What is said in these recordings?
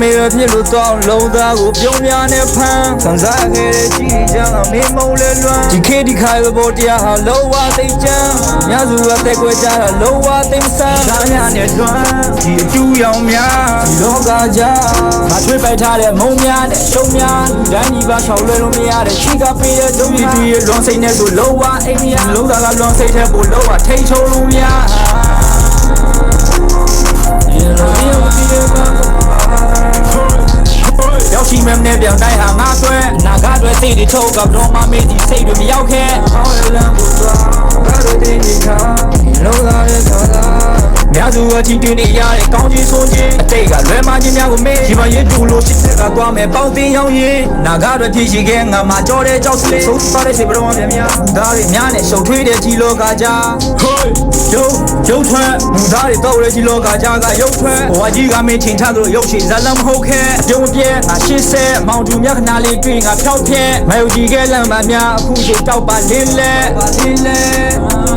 မေရဖြစ်လို့တော့လုံးသားကိုပြုံးများနဲ့ဖမ်းခံစားခဲ့တဲ့ကြည်ချမ်းအမေမုံလဲလွမ်းဒီခေတ်ဒီခိုင်ဘောတရားဟာလုံးဝသိချမ်းညစုအသက်ကွယ်ကြတာလုံးဝသိမဆန်းဒါများနဲ့လွမ်းဒီအကျူရောင်များဒီလောကကြားမထွေးပိုက်ထားတဲ့မုံများနဲ့ရှုံများဒန်းကြီးပါချောက်လွယ်လို့မရတဲ့ချီကပေးတဲ့ဒုံကြီးတွေလွန်စိတ်နဲ့ဆိုလုံးဝအိမ်မရလုံးသားကလွန်စိတ်တဲ့ပို့လုံးဝထိတ်ချုံလို့များ နဲ့ပြောင်းတိုင်းဟာငါဆွဲအနာဂတ်တွေစိတ်တွေထုတ်ကတော့မမေးဒီစိတ်တွေမရောက်ခဲ့အောင်းရလမ်းကိုသွားဘာလို့တင်းနေတာလုံးလာတဲ့ခါသာများစုအချင်းတင်းနေရတဲ့ကောင်းကြီးဆိုးခြင်းအတိတ်က လွယ်မခြင်းများကိုမေးဒီမှာရင်တူလို့ချစ်တဲ့ကသွားမယ်ပေါင်းတင်ရောက်ရင်နာဂတ်တွေဖြစ်ရှိခဲ့ငါမှကြောတဲ့ကြောက်စလေးဆိုးသွားတဲ့စိတ်ဘတော်များများဒါတွေများနဲ့ရှုပ်ထွေးတဲ့ကြီးလောကကြားဟေးရုပ်ရုပ်ထွက်လူသားတွေတော့တဲ့ကြီးလောကကြားကရုပ်ထွက်ဘဝကြီးကမင်းချိန်ထားသလိုရုပ်ရှိဇာလမ်းမဟုတ်ခဲ့အပြုံးပြဲငါရှစ်ဆဲမောင်တူမြတ်ခဏလေးတွေ့ငါဖြောက်ပြဲမယုံကြည်ခဲ့လမ်းမများအခုချိန်တောက်ပါလင်းလဲလင်းလဲ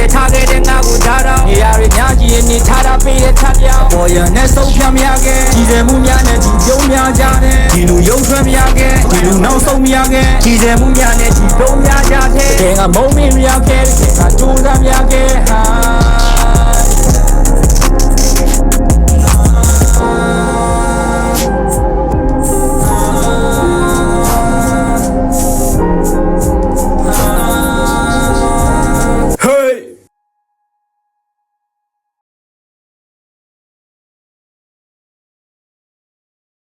တွေထားခဲ့တဲ့ငါကိုဓာတာနေရာတွေများကြီးရင်နေထားတာပေးတဲ့ထပ်ပြောင်းပေါ်ရနဲ့ဆုံးဖြတ်များခဲ့ကြီးစဲမှုများနဲ့ဒီပြုံးများကြတဲ့ဒီလူရုံထွက်များခဲ့ဒီလူနောက်ဆုံးများခဲ့ကြီးစဲမှုများနဲ့ဒီပြုံးများကြတဲ့တကယ်ကမုံမင်းများခဲ့တကယ်ကကြိုးစားများခဲ့ဟာ